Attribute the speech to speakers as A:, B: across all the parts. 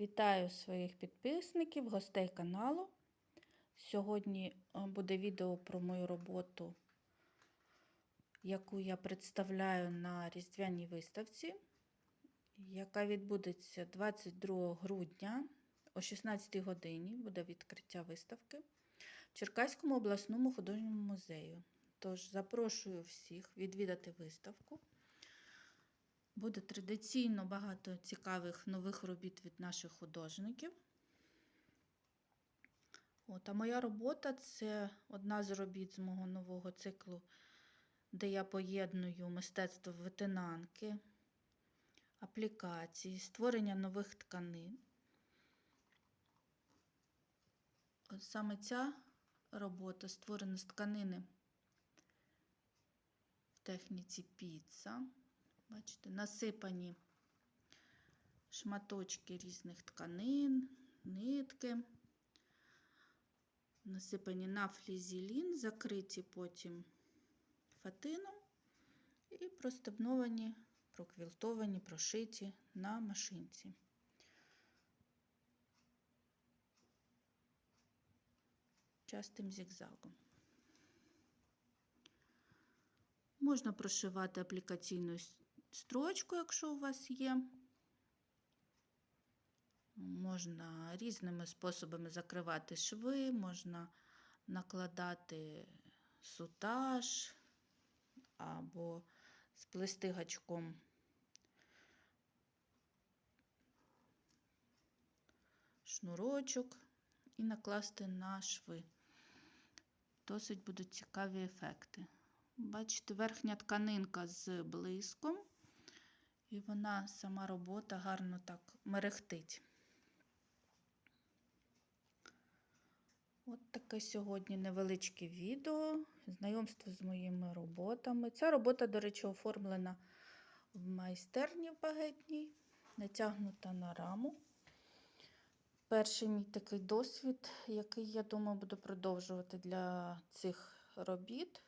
A: Вітаю своїх підписників, гостей каналу. Сьогодні е, буде відео про мою роботу, яку я представляю на різдвяній виставці, яка відбудеться 22 грудня о 16 годині. Буде відкриття виставки в Черкаському обласному художньому музею. Тож запрошую всіх відвідати виставку. Буде традиційно багато цікавих нових робіт від наших художників. От, а моя робота це одна з робіт з мого нового циклу, де я поєдную мистецтво ветенанки, аплікації, створення нових тканин. От саме ця робота створена з тканини в техніці піца. Бачите, насипані шматочки різних тканин, нитки, насипані на флізелін, закриті потім фатином і простебновані, проквілтовані, прошиті на машинці. Частим зігзагом. Можна прошивати аплікаційною строчку, якщо у вас є. Можна різними способами закривати шви, можна накладати сутаж або сплести гачком шнурочок і накласти на шви. Досить будуть цікаві ефекти. Бачите, верхня тканинка з блиском, і вона сама робота гарно так мерехтить. От таке сьогодні невеличке відео, знайомство з моїми роботами. Ця робота, до речі, оформлена в майстерні в багетній, натягнута на раму. Перший мій такий досвід, який, я думаю, буду продовжувати для цих робіт.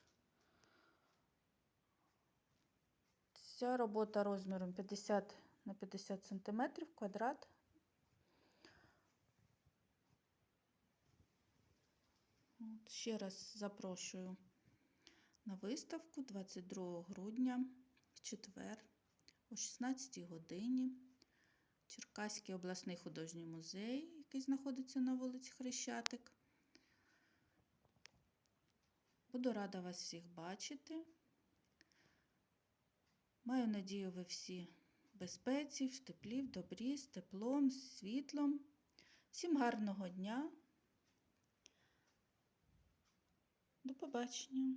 A: Ця робота розміром 50 на 50 см квадрат. От, ще раз запрошую на виставку 22 грудня в четвер о 16 годині. Черкаський обласний художній музей, який знаходиться на вулиці Хрещатик. Буду рада вас всіх бачити. Маю надію, ви всі в безпеці, в теплі, в добрі, з теплом, з світлом. Всім гарного дня. До побачення!